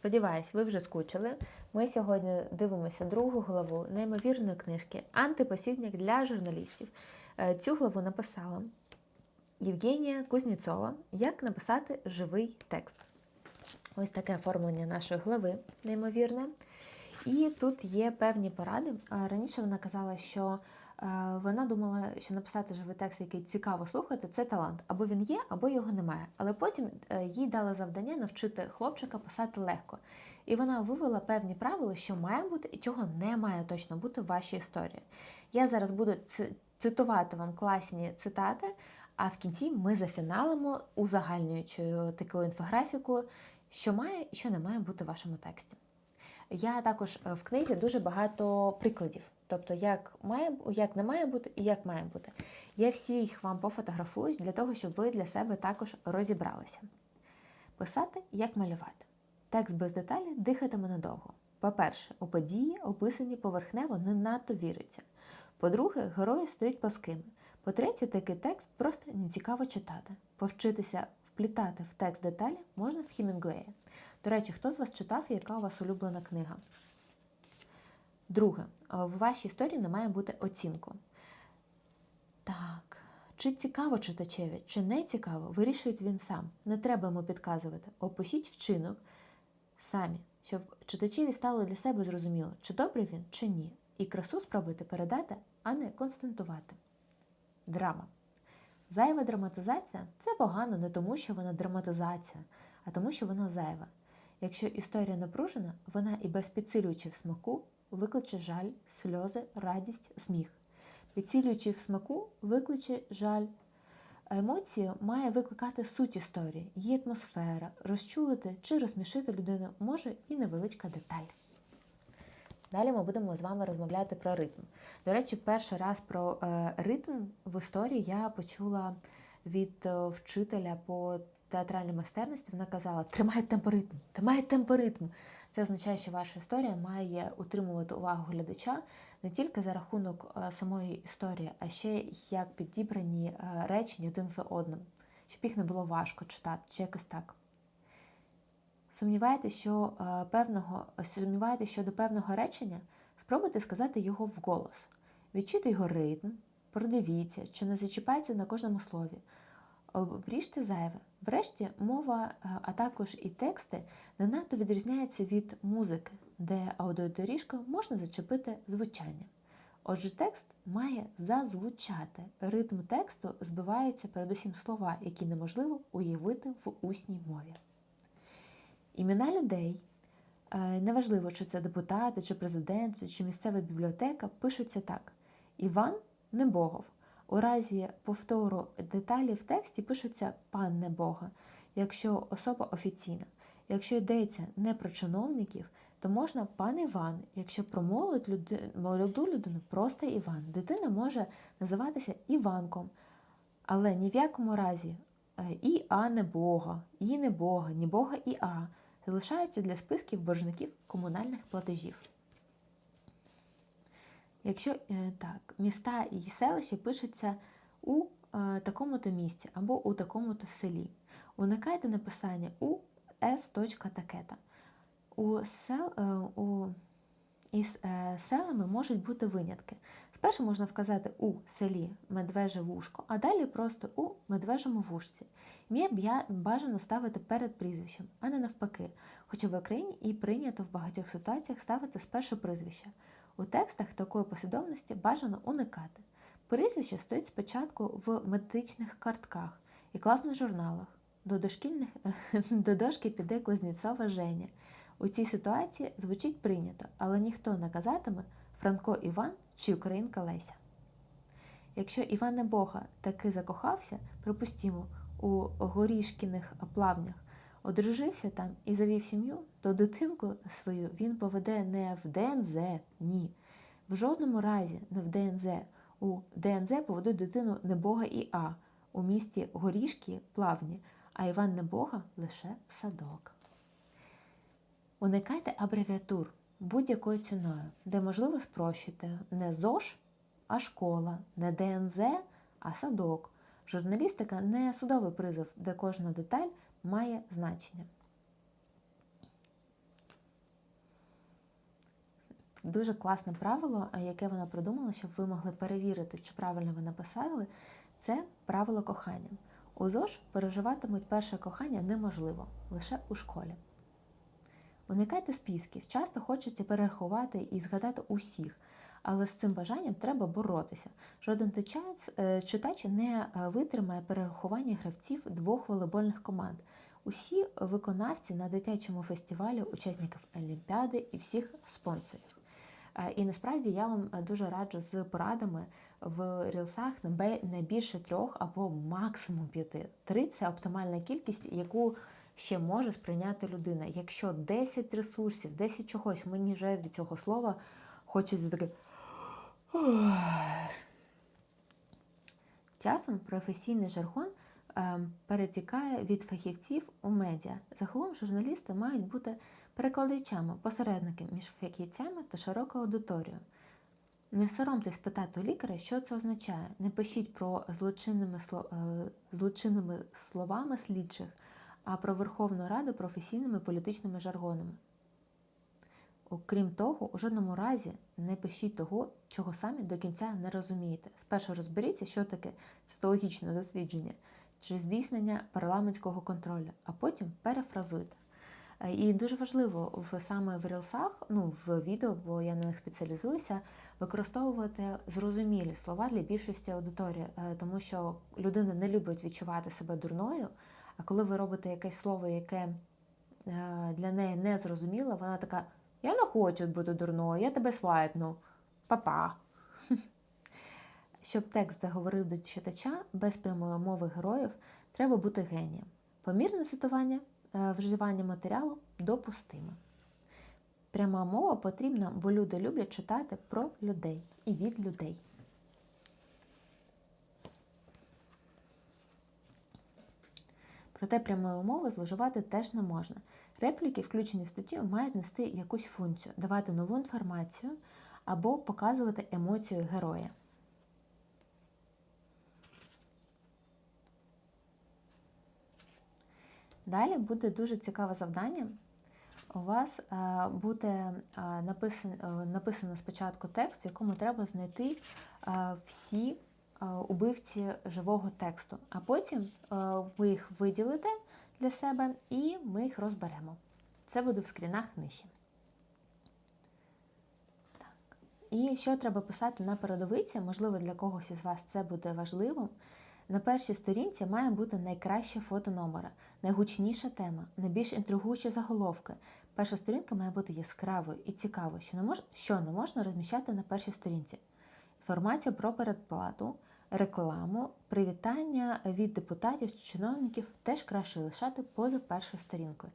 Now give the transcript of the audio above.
Сподіваюсь, ви вже скучили. Ми сьогодні дивимося другу главу неймовірної книжки Антипосібник для журналістів. Е, Цю главу написала Євгенія Кузнєцова Як написати живий текст. Ось таке оформлення нашої глави, неймовірне. І тут є певні поради. Раніше вона казала, що е, вона думала, що написати живий текст, який цікаво слухати, це талант. Або він є, або його немає. Але потім е, їй дали завдання навчити хлопчика писати легко. І вона вивела певні правила, що має бути і чого не має точно бути в вашій історії. Я зараз буду цитувати вам класні цитати, а в кінці ми зафіналимо узагальнюючою такою інфографікою, що має і що не має бути в вашому тексті. Я також е, в книзі дуже багато прикладів, тобто як має як не має бути і як має бути. Я всі їх вам пофотографую для того, щоб ви для себе також розібралися. Писати як малювати. Текст без деталі дихатиме надовго. По-перше, у події, описані поверхнево, не надто віриться. По-друге, герої стають пласкими. По-третє, такий текст просто не цікаво читати. Повчитися вплітати в текст деталі можна в Хімінгуея. До речі, хто з вас читав і яка у вас улюблена книга? Друге, в вашій історії не має бути оцінку. Так, чи цікаво читачеві, чи не цікаво, вирішують він сам. Не треба йому підказувати. Опишіть вчинок самі, щоб читачеві стало для себе зрозуміло, чи добрий він, чи ні. І красу спробуйте передати, а не константувати. Драма. Зайва драматизація це погано не тому, що вона драматизація, а тому, що вона зайва. Якщо історія напружена, вона і без підсилюючи в смаку викличе жаль, сльози, радість, сміх. Підсилюючи в смаку, викличе жаль. Емоцію має викликати суть історії, її атмосфера, розчулити чи розсмішити людину може і невеличка деталь. Далі ми будемо з вами розмовляти про ритм. До речі, перший раз про е, ритм в історії я почула від е, вчителя по театральній майстерності. Вона казала: тримай темпоритм, тримай темпоритм. Це означає, що ваша історія має утримувати увагу глядача не тільки за рахунок е, самої історії, а ще як підібрані е, речення один за одним, щоб їх не було важко читати, чи якось так. Сумніваєтесь, що е, певного сумніваєтесь щодо певного речення, спробуйте сказати його вголос. Відчуйте його ритм, продивіться, чи не зачіпається на кожному слові. Обріжте зайве. Врешті мова, е, а також і тексти не надто відрізняються від музики, де аудіодоріжкою можна зачепити звучання. Отже, текст має зазвучати. Ритм тексту збиваються передусім слова, які неможливо уявити в усній мові. Імена людей, е, неважливо, чи це депутати, чи президент, чи місцева бібліотека, пишуться так: Іван Небогов. У разі повтору деталі в тексті пишуться пан Небога, якщо особа офіційна. Якщо йдеться не про чиновників, то можна пан Іван. Якщо про молоду людину, просто Іван. Дитина може називатися Іванком, але ні в якому разі е, і А не Бога, і не Бога, ні Бога і А залишаються для списків боржників комунальних платежів. Якщо е, так, міста і селища пишуться у е, такому-то місті або у такому-то селі, уникайте написання у с. такета. У сел, е, у, із селами можуть бути винятки. Спершу можна вказати у селі медвеже вушко, а далі просто у медвежому вушці. Ім'я бажано ставити перед прізвищем, а не навпаки, хоча в Україні і прийнято в багатьох ситуаціях ставити спершу прізвище. У текстах такої послідовності бажано уникати. Прізвище стоїть спочатку в медичних картках і класних журналах. До, дошкільних, до дошки піде Кузнєцова Женя. У цій ситуації звучить прийнято, але ніхто не казатиме Франко Іван чи Українка Леся. Якщо Іван Небога таки закохався, припустімо, у горішкіних плавнях, одружився там і завів сім'ю, то дитинку свою він поведе не в ДНЗ, ні. В жодному разі не в ДНЗ. У ДНЗ поведуть дитину Небога і А у місті Горішки плавні, а Іван Небога лише в садок. Уникайте абревіатур будь-якою ціною, де можливо спрощити не ЗОЖ, а школа, не ДНЗ, а садок. Журналістика не судовий призов, де кожна деталь має значення. Дуже класне правило, е, яке вона придумала, щоб ви могли перевірити, чи правильно ви написали, це правило кохання. У ЗОЖ переживатимуть перше кохання неможливо, лише у школі. Уникайте списків, часто хочеться перерахувати і згадати усіх, але з цим бажанням треба боротися. Жоден е, читач не е, витримає перерахування гравців двох волейбольних команд. Усі виконавці на дитячому фестивалі, учасників Олімпіади і всіх спонсорів. Е, І насправді я вам е, дуже раджу з порадами в рілсах не більше трьох або максимум п'яти. Три це оптимальна кількість, яку ще може сприйняти людина. Якщо 10 ресурсів, 10 чогось, мені вже від цього слова хочеться таке. Часом професійний жаргон перетікає від фахівців у медіа. Загалом журналісти мають бути перекладачами, посередниками між фахівцями та широкою аудиторією. Не соромтесь питати у лікаря, що це означає. Не пишіть про злочинними, е, злочинними словами слідчих, а про Верховну Раду професійними політичними жаргонами. Окрім того, у жодному разі не пишіть того, чого самі до кінця не розумієте. Спершу розберіться, що таке соціологічне дослідження чи здійснення парламентського контролю, а потім перефразуйте. Е, І дуже важливо в саме в рілсах, ну в відео, бо я на них спеціалізуюся, використовувати зрозумілі слова для більшості аудиторії, е, тому що людина не любить відчувати себе дурною. А коли ви робите якесь слово, яке е, для неї не зрозуміло, вона така: Я не хочу бути дурною, я тебе свайпну. Па-па. Щоб текст договорив до читача без прямої мови героїв, треба бути генієм. Помірне цитування, е, вживання матеріалу допустиме. Пряма мова потрібна, бо люди люблять читати про людей і від людей. Проте прямої мови зловживати теж не можна. Репліки, включені в статтю, мають нести якусь функцію, давати нову інформацію або показувати емоцію героя. Далі буде дуже цікаве завдання. У вас е, буде е, е, написано спочатку текст, в якому треба знайти всі убивці живого тексту, а потім ви їх виділите для себе і ми їх розберемо. Це буде в скрінах нижче. Так. І що треба писати на передовиці, можливо, для когось із вас це буде важливо. На першій сторінці має бути найкраще фото номера, найгучніша тема, найбільш інтригуючі заголовки. Перша сторінка має бути яскравою і цікавою, що не, мож... що не можна розміщати на першій сторінці. Інформація про передплату, рекламу, привітання від депутатів чи чиновників теж краще лишати поза першою сторінкою.